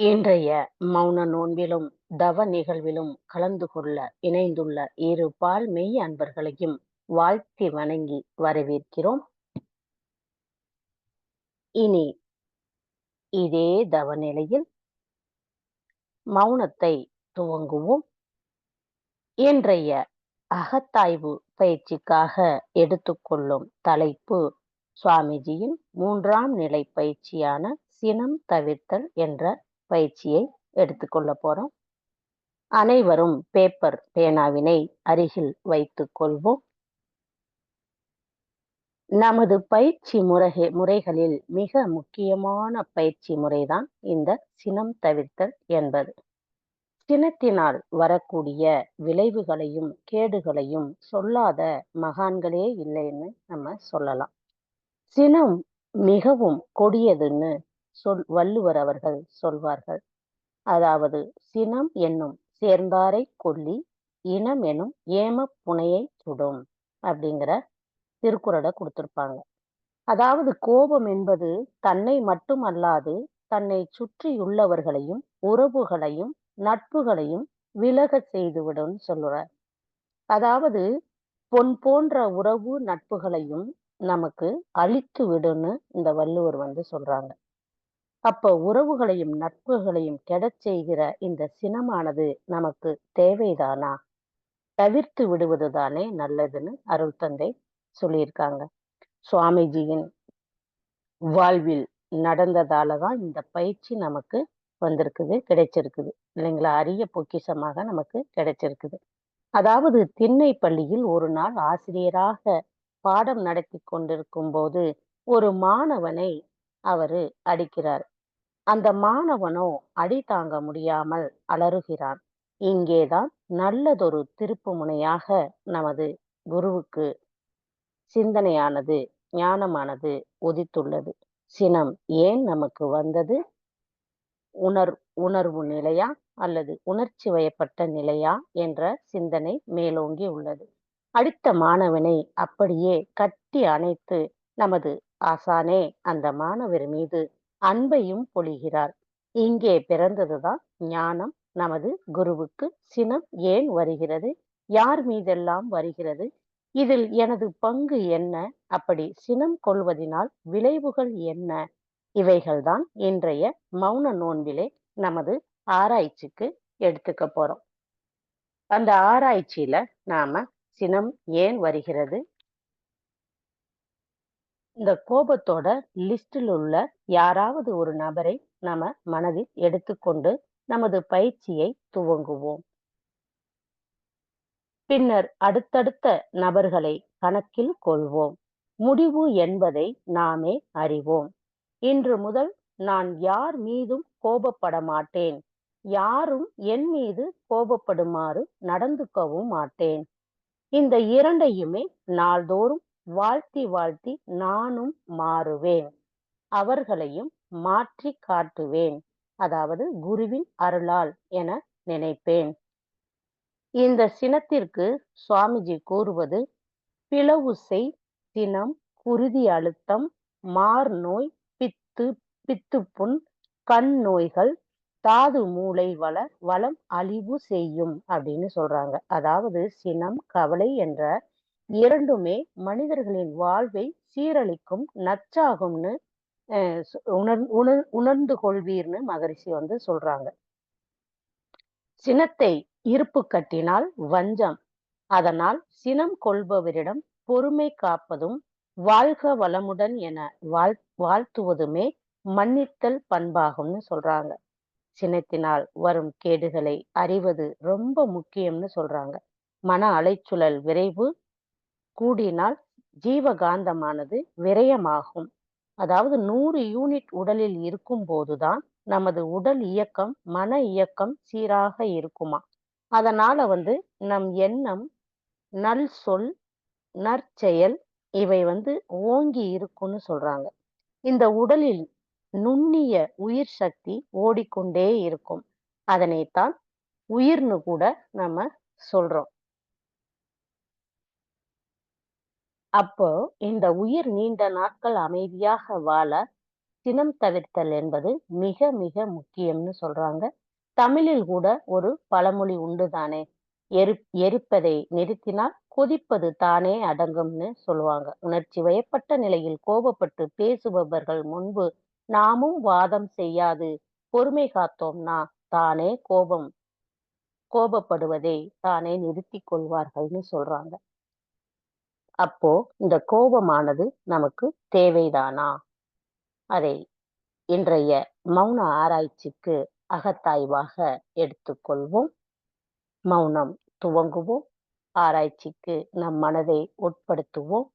இன்றைய மௌன நோன்பிலும் தவ நிகழ்விலும் கலந்து கொள்ள இணைந்துள்ள இரு பால் மெய் அன்பர்களையும் வாழ்த்தி வணங்கி வரவேற்கிறோம். இனி இதே தவ நிலையில் மௌனத்தை துவங்குவோம். இன்றைய அகத்தாய்வு பயிற்சிக்காக எடுத்துக்கொள்ளும் தலைப்பு சுவாமிஜியின் மூன்றாம் நிலை பயிற்சியான சினம் தவிர்த்தல் என்ற பயிற்சியை எடுத்துக்கொள்ள போறோம். அனைவரும் பேப்பர் பேனாவினை அருகில் வைத்துக் கொள்வோம். நமது பயிற்சி முறை முறைகளில் மிக முக்கியமான பயிற்சி முறைதான் இந்த சினம் தவிர்த்தல் என்பது. சினத்தினால் வரக்கூடிய விளைவுகளையும் கேடுகளையும் சொல்லாத மகான்களே இல்லைன்னு நம்ம சொல்லலாம். சினம் மிகவும் கொடியதுன்னு சொல் வள்ளுவர் அவர்கள் சொல்வார்கள். அதாவது சினம் என்னும் சேர்ந்தாரை கொல்லி இனம் எனும் ஏம புனையை சுடும் அப்படிங்கிற திருக்குறளை கொடுத்துருப்பாங்க. அதாவது கோபம் என்பது தன்னை மட்டுமல்லாது தன்னை சுற்றியுள்ளவர்களையும் உறவுகளையும் நட்புகளையும் விலக செய்துவிடும் சொல்லுறார். அதாவது பொன் போன்ற உறவு நட்புகளையும் நமக்கு அழித்து விடுன்னு இந்த வள்ளுவர் வந்து சொல்றாங்க. அப்ப உறவுகளையும் நட்புகளையும் கெடச் செய்கிற இந்த சினமானது நமக்கு தேவைதானா? தவிர்த்து விடுவதுதானே நல்லதுன்னு அருள் தந்தை சொல்லியிருக்காங்க. சுவாமிஜியின் வாழ்வில் நடந்ததால தான் இந்த பயிற்சி நமக்கு வந்திருக்குது கிடைச்சிருக்குது. இல்லைங்களா? அரிய பொக்கிஷமாக நமக்கு கிடைச்சிருக்குது. அதாவது திண்ணை பள்ளியில் ஒரு நாள் ஆசிரியராக பாடம் நடத்தி கொண்டிருக்கும் போது ஒரு மாணவனை அவரு அடிக்கிறார். அந்த மாணவனோ அடி தாங்க முடியாமல் அலறுகிறான். இங்கேதான் நல்லதொரு திருப்பு முனையாக நமது குருவுக்கு சிந்தனையானது ஞானமானது உதித்துள்ளது. சினம் ஏன் நமக்கு வந்தது? உணர் உணர்வு நிலையா அல்லது உணர்ச்சி வயப்பட்ட நிலையா என்ற சிந்தனை மேலோங்கி உள்ளது. அடித்த மாணவனை அப்படியே கட்டி அணைத்து நமது ஆசானே அந்த மாணவர் மீது அன்பையும் பொழிகிறார். இங்கே பிறந்ததுதான் ஞானம். நமது குருவுக்கு சினம் ஏன் வருகிறது? யார் மீதெல்லாம் வருகிறது? இதில் எனது பங்கு என்ன? அப்படி சினம் கொள்வதினால் விளைவுகள் என்ன? இவைகள்தான் இன்றைய மௌன நோன்பிலே நமது ஆராய்ச்சிக்கு எடுத்துக்க போறோம். அந்த ஆராய்ச்சியில நாம சினம் ஏன் வருகிறது? இந்த கோபத்தோட லிஸ்டில் உள்ள யாராவது ஒரு நபரை நம்ம மனதில் எடுத்துக்கொண்டு நமது பயிற்சியை துவங்குவோம். பின்னர் அடுத்தடுத்த நபர்களை கணக்கில் கொள்வோம். முடிவு என்பதை நாமே அறிவோம். இன்று முதல் நான் யார் மீதும் கோபப்பட மாட்டேன். யாரும் என் மீது கோபப்படுமாறு நடந்துக்கவும் மாட்டேன். இந்த இரண்டையுமே நாள்தோறும் வாழ்த்தி வாழ்த்தி நானும் மாறுவேன். அவர்களையும் மாற்றி காட்டுவேன். அதாவது குருவின் அருளால் என நினைப்பேன். இந்த சினத்திற்கு சுவாமிஜி கூறுவது பிளவு செய் சினம் குருதி அழுத்தம் மார் நோய் பித்து பித்துப்புண் கண் நோய்கள் தாது மூளை வள வளம் அழிவு செய்யும் அப்படின்னு சொல்றாங்க. அதாவது சினம் கவலை என்ற இரண்டுமே மனிதர்களின் வாழ்வை சீரழிக்கும் நச்சாகும்னு உணர் உணர் உணர்ந்து கொள்வீர்னு மகரிஷி வந்து சொல்றாங்க. சினத்தை இருப்பு கட்டினால் வஞ்சம். அதனால் சினம் கொள்பவரிடம் பொறுமை காப்பதும் வாழ்க வளமுடன் என வாழ் வாழ்த்துவதுமே மன்னித்தல் பண்பாகும்னு சொல்றாங்க. சினத்தினால் வரும் கேடுகளை அறிவது ரொம்ப முக்கியம்னு சொல்றாங்க. மன அலைச்சுழல் விரைவு கூடினால் ஜீவகாந்தமானது விரயமாகும். அதாவது நூறு யூனிட் உடலில் இருக்கும் போதுதான் நமது உடல் இயக்கம் மன இயக்கம் சீராக இருக்குமா? அதனால வந்து நம் எண்ணம் நல் சொல் நற்செயல் இவை வந்து ஓங்கி இருக்கும்னு சொல்றாங்க. இந்த உடலில் நுண்ணிய உயிர் சக்தி ஓடிக்கொண்டே இருக்கும். அதனைத்தான் உயிர்னு கூட நம்ம சொல்றோம். அப்போ இந்த உயிர் நீண்ட நாட்கள் அமைதியாக வாழ சினம் தவிர்த்தல் என்பது மிக மிக முக்கியம்னு சொல்றாங்க. தமிழில் கூட ஒரு பழமொழி உண்டு தானே! எரு எரிப்பதை நிறுத்தினால் கொதிப்பது தானே அடங்கும்னு சொல்லுவாங்க. உணர்ச்சி வயப்பட்ட நிலையில் கோபப்பட்டு பேசுபவர்கள் முன்பு நாமும் வாதம் செய்யாது பொறுமை காத்தோம்னா, தானே கோபம் கோபப்படுவதை தானே நிறுத்திக் கொள்வார்கள்னு சொல்றாங்க. அப்போ இந்த கோபமானது நமக்கு தேவைதானா? அதை இன்றைய மௌன ஆராய்ச்சிக்கு அகத்தாய்வாக எடுத்துக்கொள்வோம். மௌனம் துவங்குவோம். ஆராய்ச்சிக்கு நம் மனதை உட்படுத்துவோம்.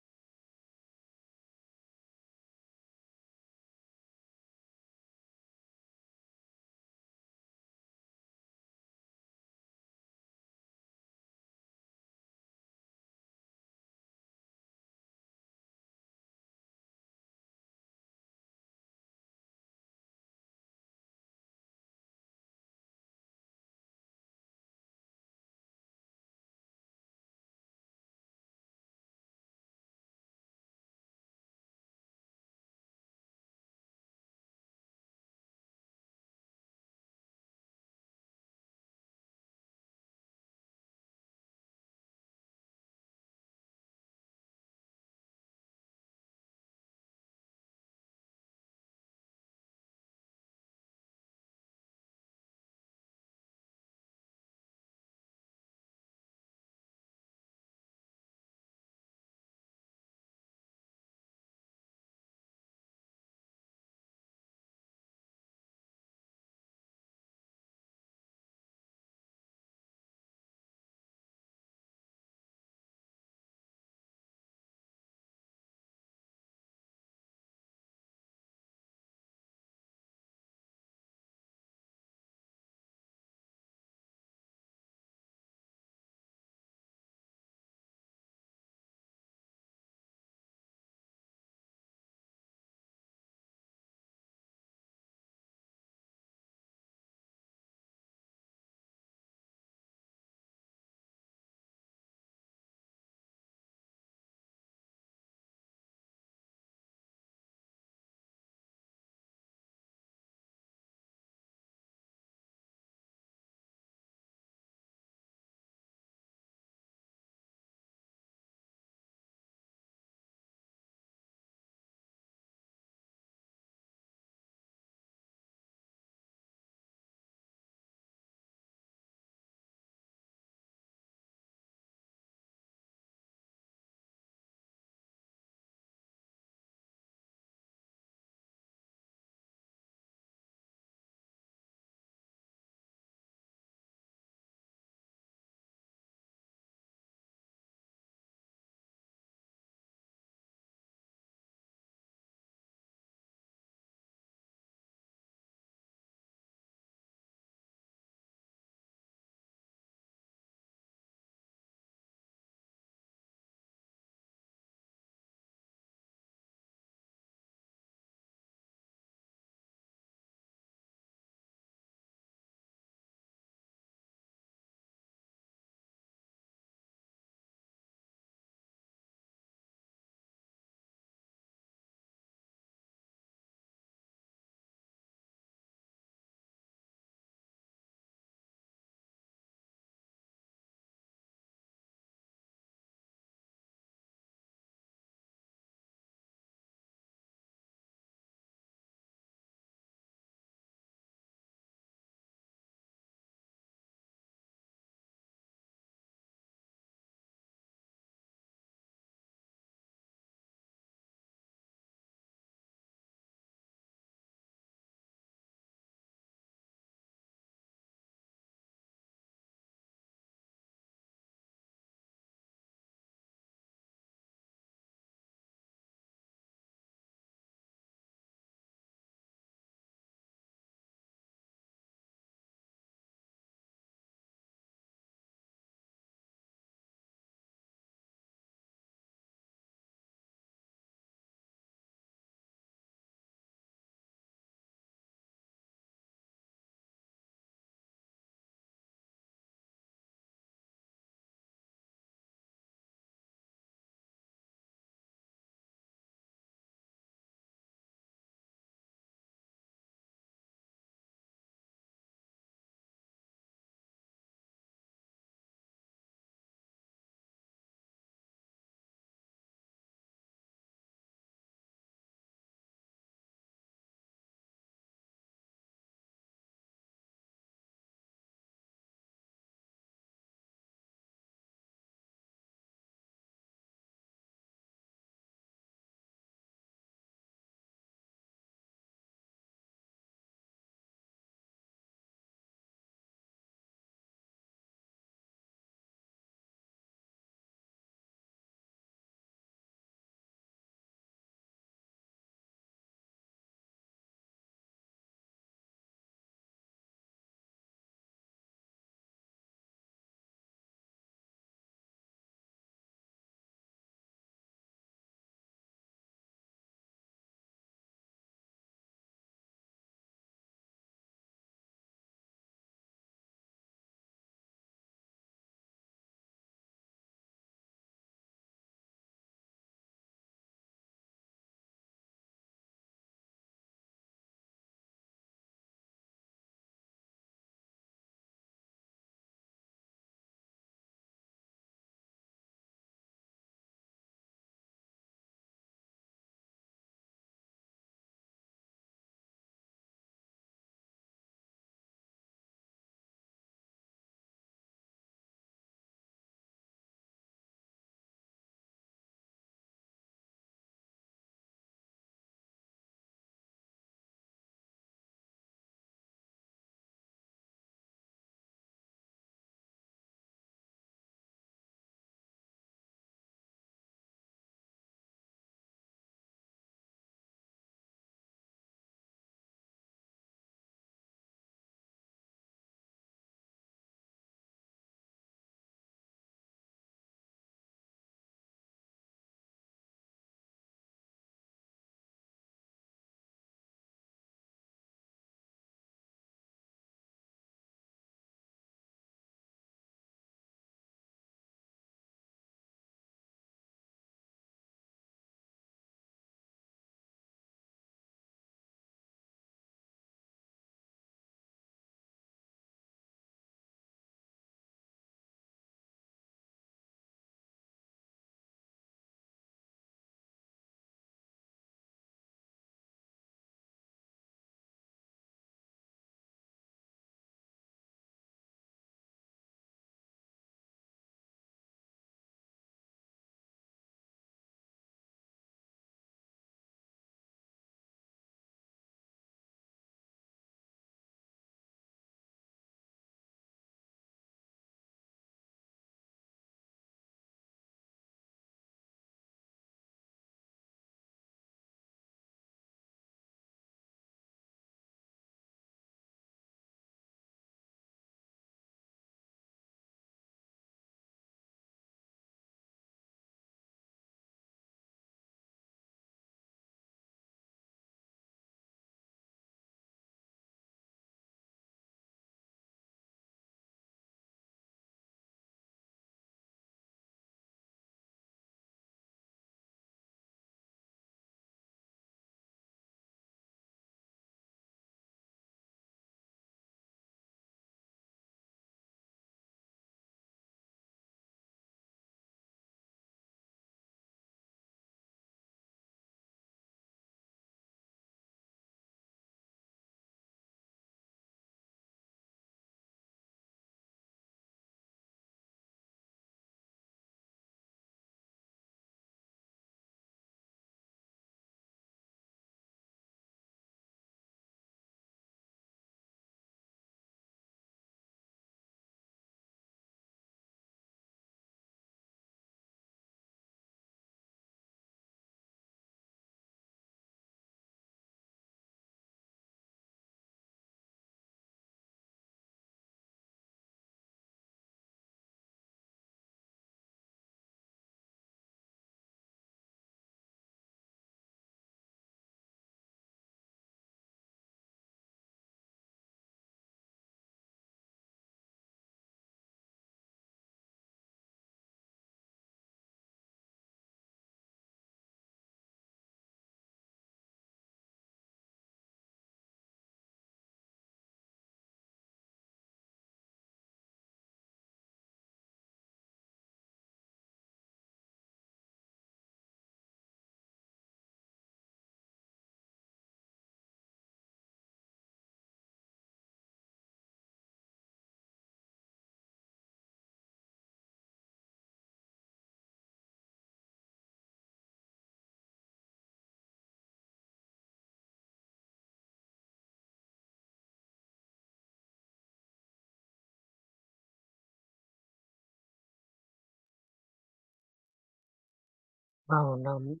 மௌனம்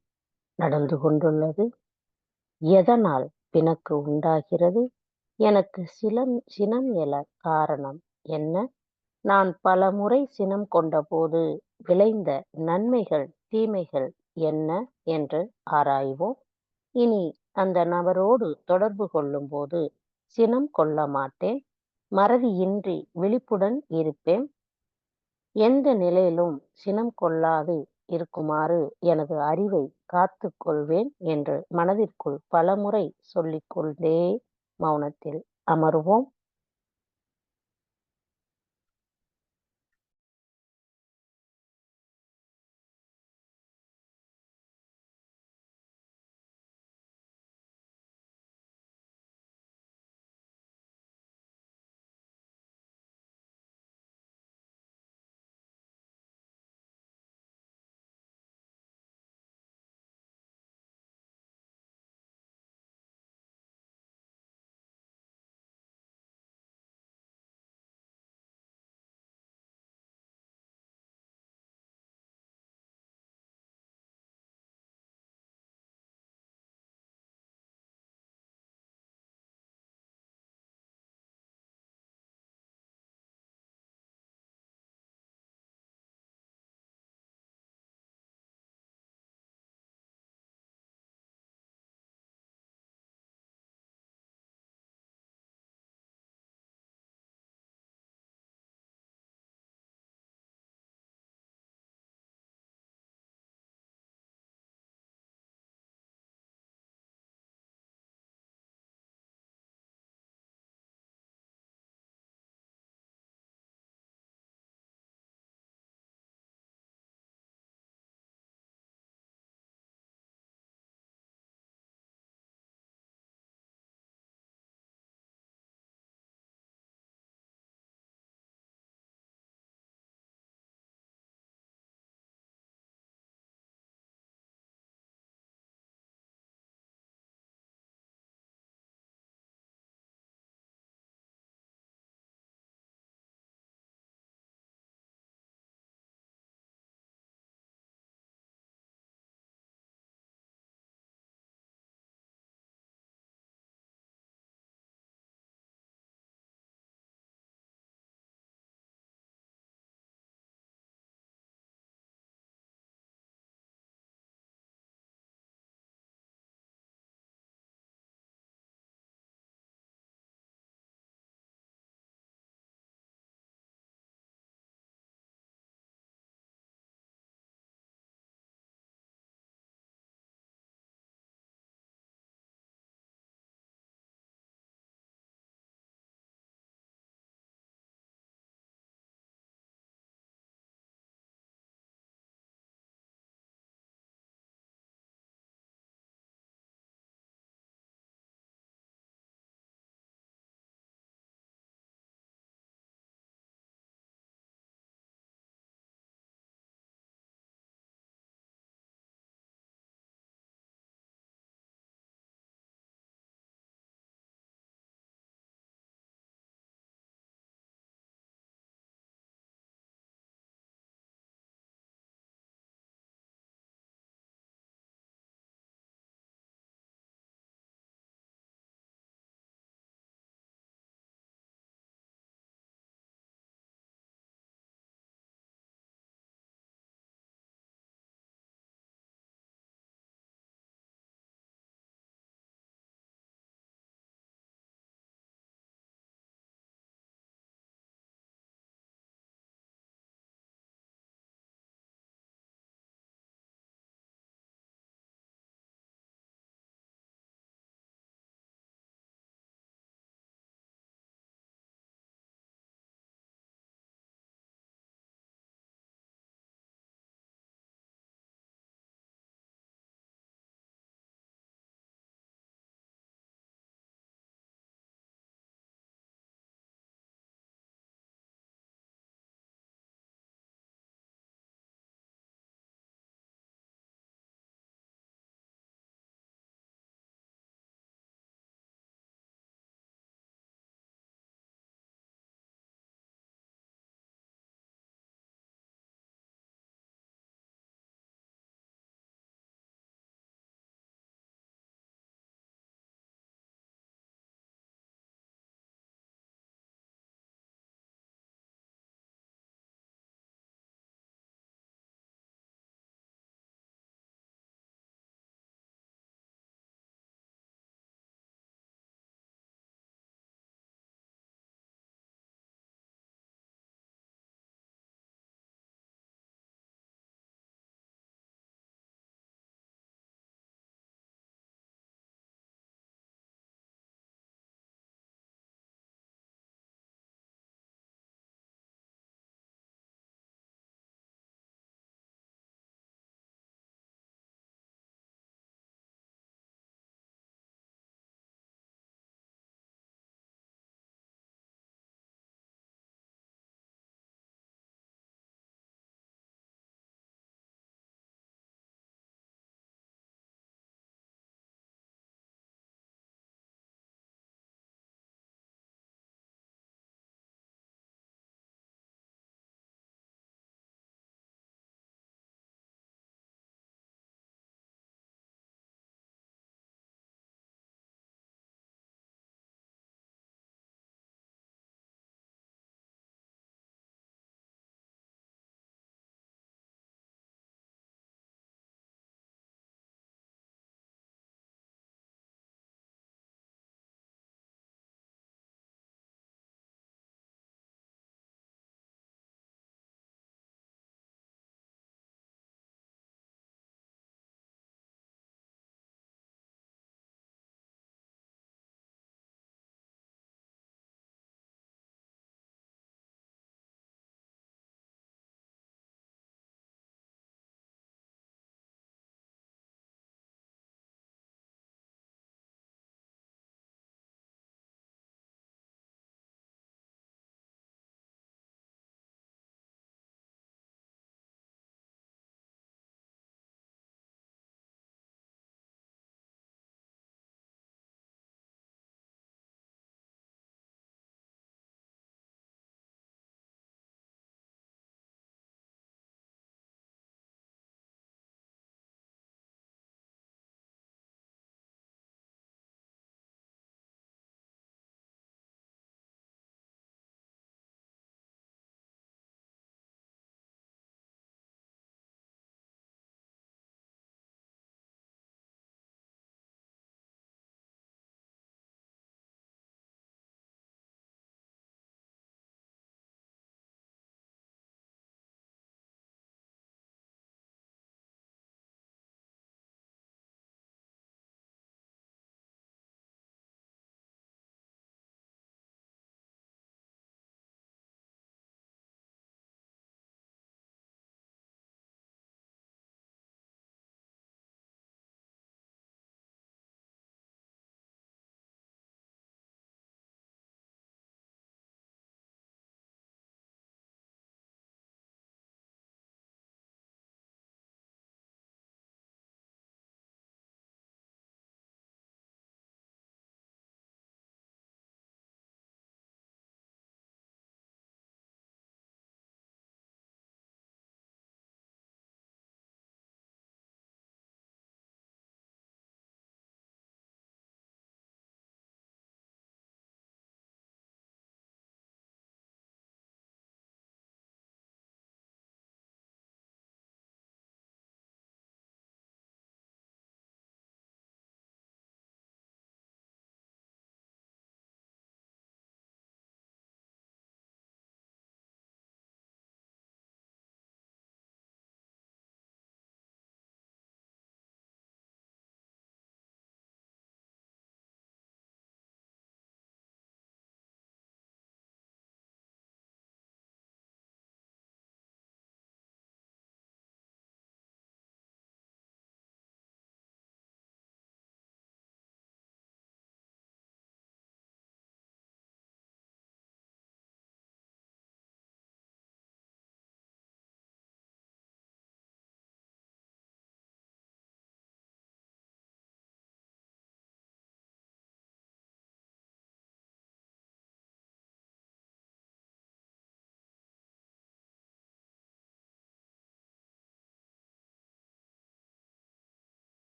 நடந்து கொண்டுள்ளது. எதனால் பிணக்கு உண்டாகிறது? எனக்கு சிலம் சினம் எல காரணம் என்ன? நான் பல முறை சினம் கொண்டபோது விளைந்த நன்மைகள், தீமைகள் என்ன என்று ஆராய்வோம். இனி அந்த நபரோடு தொடர்பு கொள்ளும்போது சினம் கொள்ள மாட்டேன். மறதியின்றி விழிப்புடன் இருப்பேன். எந்த நிலையிலும் சினம் கொள்ளாது இருக்குமாறு எனது அறிவை காத்து கொள்வேன் என்று மனதிற்குள் பலமுறை சொல்லிக் கொண்டே மௌனத்தில் அமருவோம்.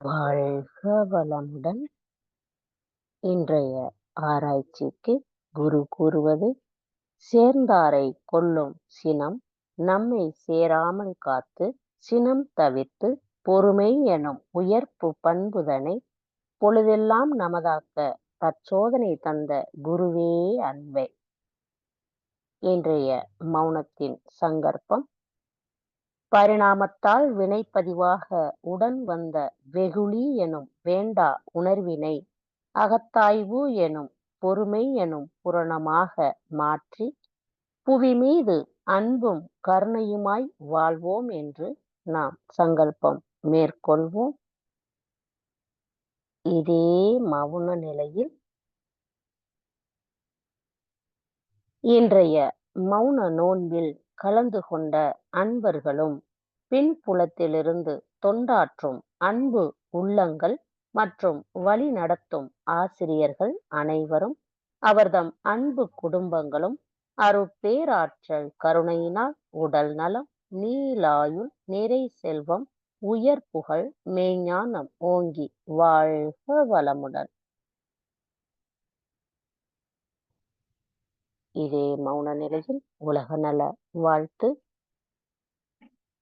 வாழ்க வளமுடன். இன்றைய ஆராய்ச்சிக்கு குரு கூறுவது சேர்ந்தாரை கொல்லும் சினம் நம்மை சேராமல் காத்து சினம் தவிர்த்து பொறுமை எனும் உயர்ப்பு பண்புதனை பொழுதெல்லாம் நமதாக்க தற்சோதனை தந்த குருவே அன்பே. இன்றைய மௌனத்தின் சங்கற்பம் பரிணாமத்தால் வினைப்பதிவாக உடன் வந்த வெகுளி எனும் வேண்டா உணர்வினை அகத்தாய்வு எனும் பொறுமை எனும் புரணமாக மாற்றி புவி மீது அன்பும் கருணையுமாய் வாழ்வோம் என்று நாம் சங்கல்பம் மேற்கொள்வோம். இதே மௌன நிலையில் இன்றைய மௌன நோன்பில் கலந்து கொண்ட அன்பர்களும் பின்புலத்திலிருந்து தொண்டாற்றும் அன்பு உள்ளங்கள் மற்றும் வழிநடத்தும் ஆசிரியர்கள் அனைவரும் அவர்தம் அன்பு குடும்பங்களும் அருட்பேராற்றல் கருணையினால் உடல் நலம் நீலாயுள் நிறை செல்வம் உயர் புகழ் மெய்ஞானம் ஓங்கி வாழ்க வளமுடன். இதே மௌன நிலையில் உலக நல வாழ்த்து.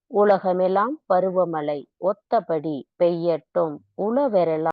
உலகமெல்லாம் பருவமழை ஒத்தபடி பெய்யட்டும். உளவெறலாம்